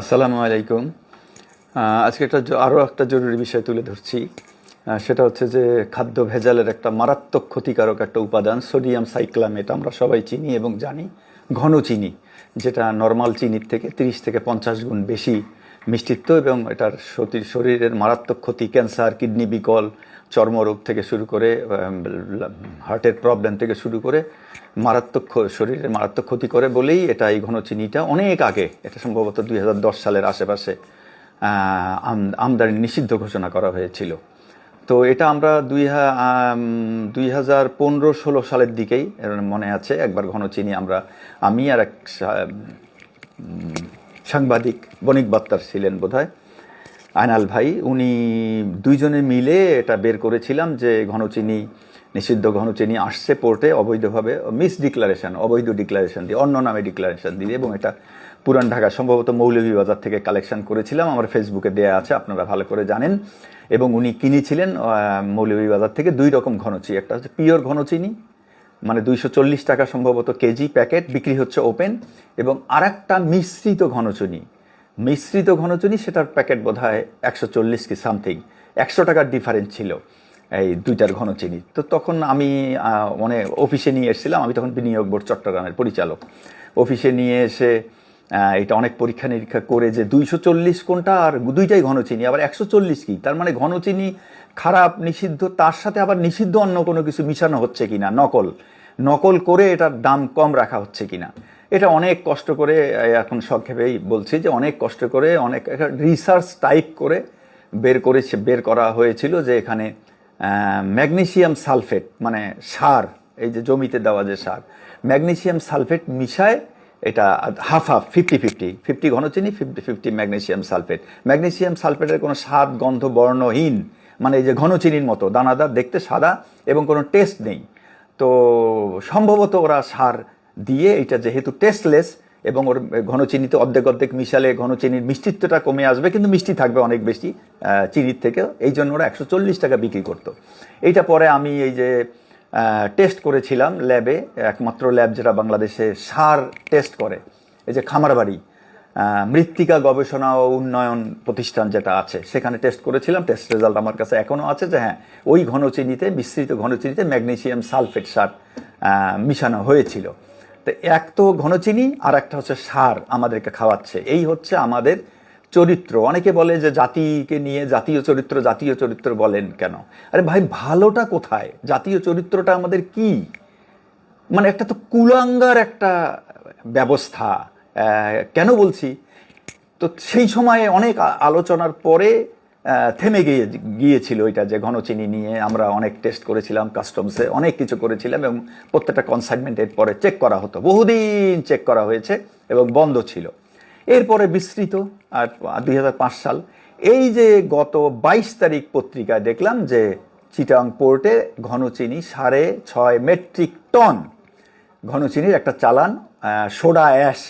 আসসালামু আলাইকুম। আজকে একটা আরও একটা জরুরি বিষয় তুলে ধরছি। সেটা হচ্ছে যে খাদ্য ভেজালের একটা মারাত্মক ক্ষতিকারক একটা উপাদান, সোডিয়াম সাইক্লামেট, আমরা সবাই চিনি এবং জানি, ঘন চিনি, যেটা নর্মাল চিনির থেকে তিরিশ থেকে পঞ্চাশ গুণ বেশি মিষ্টিত্ব এবং এটার সতি- শরীরের মারাত্মক ক্ষতি, ক্যান্সার, কিডনি বিকল, চর্মরোগ থেকে শুরু করে হার্টের প্রবলেম থেকে শুরু করে মারাত্মক শরীরের মারাত্মক ক্ষতি করে বলেই এটা এই ঘন চিনিটা অনেক আগে, এটা সম্ভবত দুই হাজার দশ সালের আশেপাশে আম- আমদানি নিষিদ্ধ ঘোষণা করা হয়েছিল। তো এটা আমরা দুই দুই হাজার পনেরো ষোলো সালের দিকেই মনে আছে, একবার ঘন চিনি আমরা, আমি আর এক সাংবাদিক বণিক বাত্তার ছিলেন বোধহয়, আয়নাল ভাই। উনি দুইজনে মিলে এটা বের করেছিলাম যে ঘনচিনি, নিষিদ্ধ ঘনচিনি আসছে পোর্টে অবৈধভাবে মিস ডিক্লারেশন অবৈধ ডিক্লারেশন দিয়ে, অন্য নামে ডিক্লারেশন দিয়ে এবং এটা পুরান ঢাকা সম্ভবত মৌলভীবাজার থেকে কালেকশন করেছিলাম। আমার ফেসবুকে দেয়া আছে, আপনারা ভালো করে জানেন। এবং উনি কিনেছিলেন মৌলভীবাজার থেকে দুই রকম ঘনচি একটা হচ্ছে পিওর ঘনচিনি মানে দুইশো চল্লিশ টাকা সম্ভবত কেজি প্যাকেট বিক্রি হচ্ছে ওপেন এবং আরেকটা মিশ্রিত ঘনচুনি। মিশ্রিত ঘনচুনি সেটার প্যাকেট বোধ হয় একশো চল্লিশ কি সামথিং। একশো টাকার ডিফারেন্স ছিল এই দুইটার ঘনচিনি। তো তখন আমি মানে অফিসে নিয়ে এসেছিলাম, আমি তখন বিনিয়োগ বোর্ড চট্টগ্রামের পরিচালক। অফিসে নিয়ে এসে এটা অনেক পরীক্ষা নিরীক্ষা করে যে দুইশো চল্লিশ কোনটা আর দুইটাই ঘনচিনি, আবার একশো চল্লিশ কি? তার মানে ঘনচিনি খারাপ, নিষিদ্ধ, তার সাথে আবার নিষিদ্ধ অন্য কোনো কিছু মিশানো হচ্ছে কি না নকল। নকল করে এটার দাম কম রাখা হচ্ছে কিনা। এটা অনেক কষ্ট করে এখন সংক্ষেপেই বলছি যে অনেক কষ্ট করে, অনেক রিসার্চ টাইপ করে বের করেছে, বের করা হয়েছিল যে এখানে ম্যাগনেশিয়াম সালফেট মানে সার, এই যে জমিতে দেওয়া যে সার ম্যাগনেশিয়াম সালফেট মিশায় এটা half half fifty fifty fifty ঘনচিনি fifty fifty magnesium sulphate. Magnesium সালফেটের কোনো স্বাদ গন্ধ বর্ণহীন মানে এই যে ঘনচিনির মতো, দানাদার, দেখতে সাদা এবং কোনো টেস্ট নেই। তো সম্ভবত ওরা সার দিয়ে এটা যেহেতু টেস্টলেস এবং ওর ঘনচিনিতে অর্ধেক অর্ধেক মিশালে ঘনচিনির মিষ্টিত্বটা কমে আসবে, কিন্তু মিষ্টি থাকবে অনেক বেশি চিনির থেকে। এই জন্য ওরা একশো চল্লিশ টাকা বিক্রি করতো। এইটা পরে আমি এই যে টেস্ট করেছিলাম ল্যাবে একমাত্র ল্যাব যেটা বাংলাদেশে সার টেস্ট করে, এই যে খামারবাড়ি। মৃত্তিকা গবেষণা ও উন্নয়ন প্রতিষ্ঠান যেটা আছে, সেখানে টেস্ট করেছিলাম। টেস্ট রেজাল্ট আমার কাছে এখনও আছে যে হ্যাঁ ওই ঘনচিনিতে মিশ্রিত ঘনচিনিতে ম্যাগনেসিয়াম সালফেট সার মিশানো হয়েছিল। তো এক তো ঘনচিনি, আর একটা হচ্ছে সার আমাদেরকে খাওয়াচ্ছে। এই হচ্ছে আমাদের চরিত্র। অনেকে বলে যে জাতিকে নিয়ে জাতীয় চরিত্র জাতীয় চরিত্র বলেন কেন? আরে ভাই, ভালোটা কোথায়? জাতীয় চরিত্রটা আমাদের কি? মানে একটা তো কুলাঙ্গার একটা ব্যবস্থা। কেন বলছি? তো সেই সময়ে অনেক আলোচনার পরে থেমে গিয়ে, গিয়েছিল এটা যে ঘনচিনি নিয়ে আমরা অনেক টেস্ট করেছিলাম কাস্টমসে অনেক কিছু করেছিলাম এবং প্রত্যেকটা কনসাইনমেন্টের পরে চেক করা হতো। বহুদিন চেক করা হয়েছে এবং বন্ধ ছিল। এরপরে বিস্তৃত, আর দুই হাজার পাঁচ সাল। এই যে গত বাইশ তারিখ পত্রিকায় দেখলাম যে চিটাং পোর্টে ঘনচিনি সাড়ে ছয় মেট্রিক টন ঘনচিনির একটা চালান সোডা অ্যাশ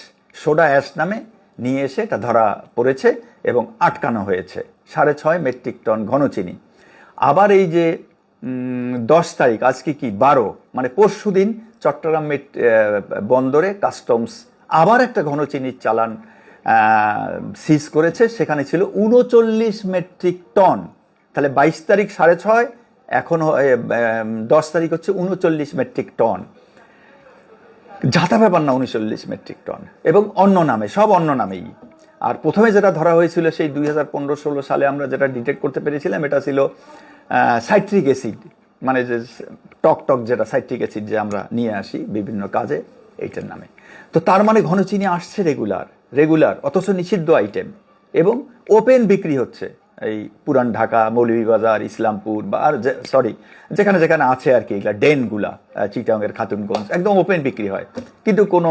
সোডা অ্যাশ নামে নিয়ে এসে এটা ধরা পড়েছে এবং আটকানো হয়েছে। সাড়ে ছয় মেট্রিক টন ঘনচিনি। আবার এই যে দশ তারিখ, আজকে কি? বারো মানে পরশু দিন চট্টগ্রাম বন্দরে কাস্টমস আবার একটা ঘনচিনির চালান সিজ করেছে। সেখানে ছিল উনচল্লিশ মেট্রিক টন। তাহলে বাইশ তারিখ সাড়ে ছয়, এখন দশ তারিখ হচ্ছে উনচল্লিশ মেট্রিক টন। যাতা ব্যাপার না, উনচল্লিশ মেট্রিক টন। এবং অন্য নামে, সব অন্য নামেই। আর প্রথমে যেটা ধরা হয়েছিল সেই দুই হাজার পনেরো ষোলো সালে আমরা যেটা ডিটেক্ট করতে পেরেছিলাম, এটা ছিল সাইট্রিক অ্যাসিড মানে যে টক টক যেটা সাইট্রিক অ্যাসিড যে আমরা নিয়ে আসি বিভিন্ন কাজে, এইটার নামে। তো তার মানে ঘন ঘনচিনি আসছে রেগুলার রেগুলার, অথচ নিষিদ্ধ আইটেম এবং ওপেন বিক্রি হচ্ছে। এই পুরান ঢাকা, মৌলভীবাজার, ইসলামপুর বা আর সরি যেখানে যেখানে আছে আর কি, এগুলা ডেনগুলা চিটাংয়ের খাতুনগঞ্জ, একদম ওপেন বিক্রি হয়। কিন্তু কোনো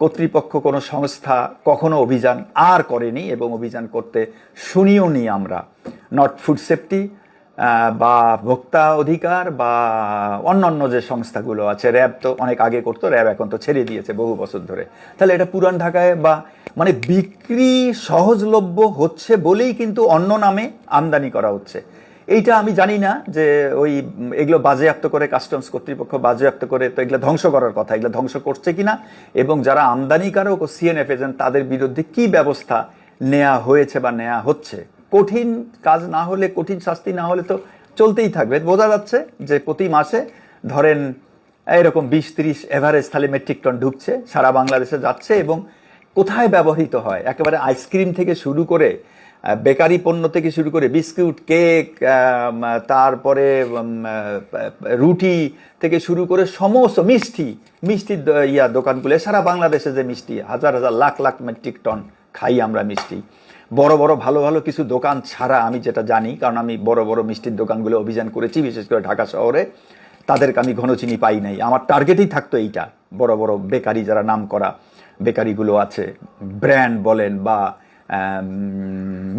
কর্তৃপক্ষ, কোনো সংস্থা কখনো অভিযান আর করেনি এবং অভিযান করতে শুনিও নি আমরা। নট ফুড সেফটি বা ভোক্তা অধিকার বা অন্যান্য যে সংস্থাগুলো আছে, র্যাব তো অনেক আগে করতো, র্যাব এখন তো ছেড়ে দিয়েছে বহু বছর ধরে। তাহলে এটা পুরান ঢাকায় বা মানে বিক্রি সহজলভ্য হচ্ছে বলেই কিন্তু অন্য নামে আমদানি করা হচ্ছে। এইটা আমি জানি না যে ওই এগুলো বাজেয়াপ্ত করে কাস্টমস কর্তৃপক্ষ বাজেয়াপ্ত করে তো এগুলো ধ্বংস করার কথা, এগুলো ধ্বংস করছে কিনা এবং যারা আমদানিকারক ও সিএনএফ এজেন্ট তাদের বিরুদ্ধে কি ব্যবস্থা নেওয়া হয়েছে বা নেওয়া হচ্ছে? কঠিন কাজ না হলে, কঠিন শাস্তি না হলে তো চলতেই থাকবে। বোঝা যাচ্ছে যে প্রতি মাসে ধরেন এরকম বিশ তিরিশ এভারেজ তাহলে মেট্রিক টন ঢুকছে, সারা বাংলাদেশে যাচ্ছে এবং কোথায় ব্যবহৃত হয়? একেবারে আইসক্রিম থেকে শুরু করে বেকারি পণ্য থেকে শুরু করে বিস্কুট, কেক তারপরে রুটি থেকে শুরু করে সমস্ত মিষ্টি মিষ্টির ইয়া দোকানগুলো। সারা বাংলাদেশে যে মিষ্টি, হাজার হাজার, লাখ লাখ মেট্রিক টন খাই আমরা মিষ্টি। বড় বড়, ভালো ভালো কিছু দোকান ছাড়া আমি যেটা জানি, কারণ আমি বড় বড় মিষ্টির দোকানগুলো অভিযান করেছি, বিশেষ করে ঢাকা শহরে, তাদেরকে আমি ঘনচিনি পাই নাই। আমার টার্গেটই থাকতো এইটা, বড় বড় বেকারি যারা নাম করা বেকারিগুলো আছে, ব্র্যান্ড বলেন বা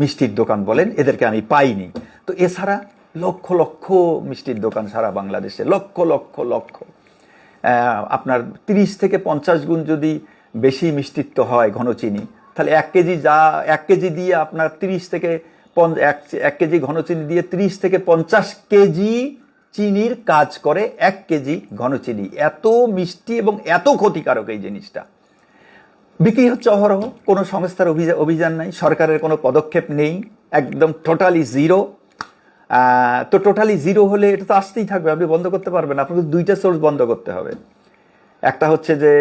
মিষ্টির দোকান বলেন, এদেরকে আমি পাইনি। তো এছাড়া লক্ষ লক্ষ মিষ্টির দোকান সারা বাংলাদেশে, লক্ষ লক্ষ লক্ষ। আপনার তিরিশ থেকে পঞ্চাশ গুণ যদি বেশি মিষ্টিত্ব হয় ঘনচিনি, তাহলে এক কেজি যা, এক কেজি দিয়ে আপনার তিরিশ থেকে এক কেজি ঘনচিনি দিয়ে তিরিশ থেকে পঞ্চাশ কেজি চিনির কাজ করে এক কেজি ঘনচিনি। এত মিষ্টি এবং এত ক্ষতিকারক এই জিনিসটা। বিক্রি হচ্ছে অহরহ, কোনো সংস্থার অভিযান অভিযান নাই, সরকারের কোনো পদক্ষেপ নেই, একদম টোটালি জিরো তো টোটালি জিরো হলে এটা তো আসতেই থাকবে, আপনি বন্ধ করতে পারবেন আপনাকে দুইটা সোর্স বন্ধ করতে হবে। একটা হচ্ছে যে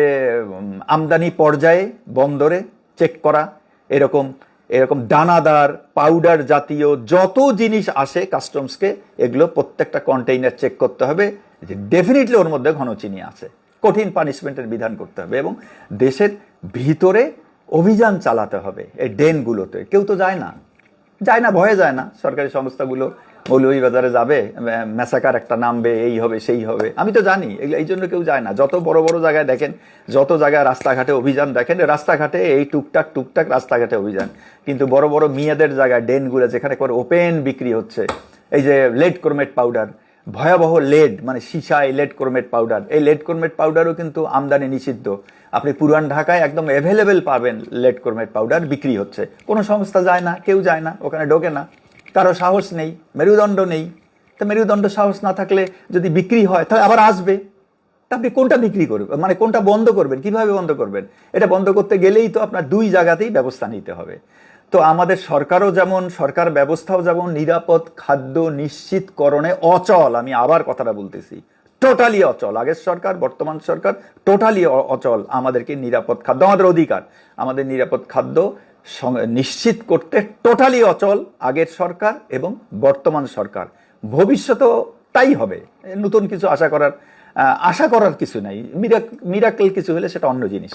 আমদানি পর্যায়ে, বন্দরে চেক করা, এরকম এরকম দানাদার পাউডার জাতীয় যত জিনিস আসে কাস্টমসকে এগুলো প্রত্যেকটা কন্টেইনার চেক করতে হবে, যে ডেফিনেটলি ওর মধ্যে ঘনচিনি আছে। কঠিন পানিশমেন্টের বিধান করতে হবে এবং দেশের ভিতরে অভিযান চালাতে হবে এই ডেনগুলোতে কেউ তো যায় না। যায় না, ভয়ে যায় না। সরকারি সংস্থাগুলো মৌলভীবাজারে যাবে মেসাকার একটা নামবে, এই হবে, সেই হবে। আমি তো জানি এগুলো এই জন্য কেউ যায় না। যত বড় বড় জায়গায় দেখেন, যত জায়গায় রাস্তাঘাটে অভিযান দেখেন, রাস্তাঘাটে এই টুকটাক টুকটাক রাস্তাঘাটে অভিযান। কিন্তু বড় বড় মেয়েদের জায়গায় ডেনগুলো যেখানে করে ওপেন বিক্রি হচ্ছে, এই যে লেড ক্রোমেট পাউডার ভয়াবহ লেড মানে সিসা, এই লেড ক্রোমেট পাউডার এই লেড ক্রোমেট পাউডারও কিন্তু আমদানি নিষিদ্ধ। আপনি পুরান ঢাকায় একদম অ্যাভেলেবেল পাবেন লেড ক্রোমেট পাউডার বিক্রি হচ্ছে। কোনো সংস্থা যায় না, কেউ যায় না, ওখানে ঢোকে না। কারও সাহস নেই, মেরুদণ্ড নেই। তো মেরুদণ্ড সাহস না থাকলে যদি বিক্রি হয়, তাহলে আবার আসবে। তা আপনি কোনটা বিক্রি করবেন মানে কোনটা বন্ধ করবেন, কীভাবে বন্ধ করবেন? এটা বন্ধ করতে গেলেই তো আপনার দুই জায়গাতেই ব্যবস্থা নিতে হবে। তো আমাদের সরকারও যেমন, সরকার ব্যবস্থাও যেমন নিরাপদ খাদ্য নিশ্চিতকরণে অচল, আমি আবার কথাটা বলতেছি, টোটালি অচল। আগের সরকার, বর্তমান সরকার, টোটালি অচল আমাদেরকে নিরাপদ খাদ্য, আমাদের অধিকার, আমাদের নিরাপদ খাদ্য নিশ্চিত করতে টোটালি অচল আগের সরকার এবং বর্তমান সরকার। ভবিষ্যতেও তাই হবে নতুন কিছু আশা করার আশা করার কিছু নাই। মিরাক, মিরাকেল কিছু হলে সেটা অন্য জিনিস।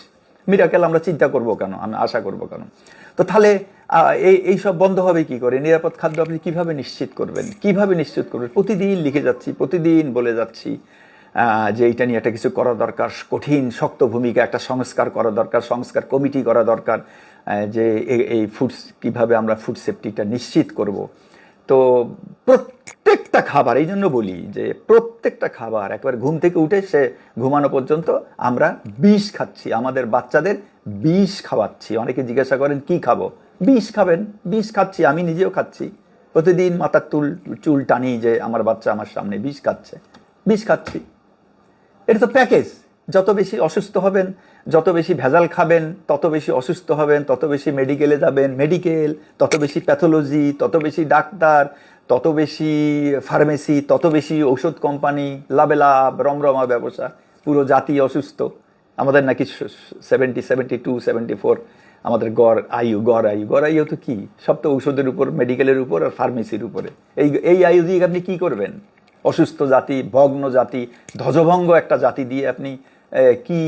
মিরাকেল আমরা চিন্তা করব কেন? আমি আশা করব কেন? তো তাহলে এই এই সব বন্ধ হবে কি করে? নিরাপদ খাদ্য আপনি কীভাবে নিশ্চিত করবেন? কীভাবে নিশ্চিত করবেন? প্রতিদিন লিখে যাচ্ছি, প্রতিদিন বলে যাচ্ছি যে এইটা নিয়ে একটা কিছু করা দরকার, কঠিন, শক্ত ভূমিকা, একটা সংস্কার করা দরকার, সংস্কার কমিটি করা দরকার যে এই- ফুড কীভাবে আমরা ফুড সেফটিটা নিশ্চিত করব। তো প্রত্যেকটা খাবার, এই জন্য বলি যে প্রত্যেকটা খাবার, একবার ঘুম থেকে উঠে সে ঘুমানো পর্যন্ত আমরা বিষ খাচ্ছি, আমাদের বাচ্চাদের বিষ খাওয়াচ্ছি। অনেকে জিজ্ঞাসা করেন, কি খাব? বিষ খাবেন, বিষ খাচ্ছি, আমি নিজেও খাচ্ছি। প্রতিদিন মাথার চুল চুল টানি যে আমার বাচ্চা আমার সামনে বিষ খাচ্ছে, বিষ খাচ্ছি। এটা তো প্যাকেজ। যত বেশি অসুস্থ হবেন, যত বেশি ভেজাল খাবেন, তত বেশি অসুস্থ হবেন, তত বেশি মেডিকেলে যাবেন, মেডিকেল, তত বেশি প্যাথোলজি, তত বেশি ডাক্তার তত বেশি ফার্মেসি, তত বেশি ঔষধ কোম্পানি লাভে লাভ রমরমা ব্যবসা, পুরো জাতি অসুস্থ। আমাদের নাকি seventy seventy two seventy four আমাদের গড় আয়ু গড় আয়ু। গড় আয়ু তো কী? সব তো ঔষধের উপর মেডিকেলের উপর আর ফার্মেসির উপরে। এই এই আয়ু দিয়ে আপনি কী করবেন? অসুস্থ জাতি, ভগ্ন জাতি, ধ্বজভঙ্গ একটা জাতি দিয়ে আপনি কি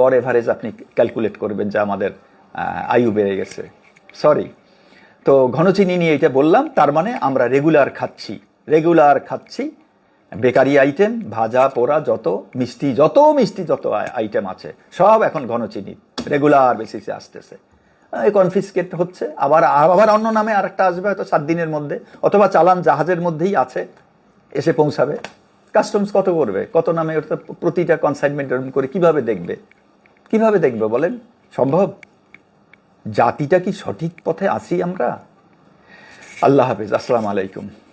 গড় এভারেজ আপনি ক্যালকুলেট করবেন যে আমাদের আয়ু বেড়ে গেছে? সরি তো ঘনচিনি নিয়ে এটা বললাম, তার মানে আমরা রেগুলার খাচ্ছি। রেগুলার খাচ্ছি, বেকারি আইটেম ভাজা, পোড়া, যত মিষ্টি যত মিষ্টি, যত আইটেম আছে, সব এখন ঘনচিনি রেগুলার বেসিসে আসতেছে। কনফিসকেট হচ্ছে, আবার আবার অন্য নামে আরেকটা আসবে হয়তো সাত দিনের মধ্যে, অথবা চালান জাহাজের মধ্যেই আছে, এসে পৌঁছাবে। কাস্টমস কত করবে? কত নামে প্রতিটা কনসাইনমেন্ট করে কীভাবে দেখবে? কীভাবে দেখবে বলেন? সম্ভব? জাতিটা কি সঠিক পথে আছি আমরা? আল্লাহ হাফিজ আসসালামু আলাইকুম।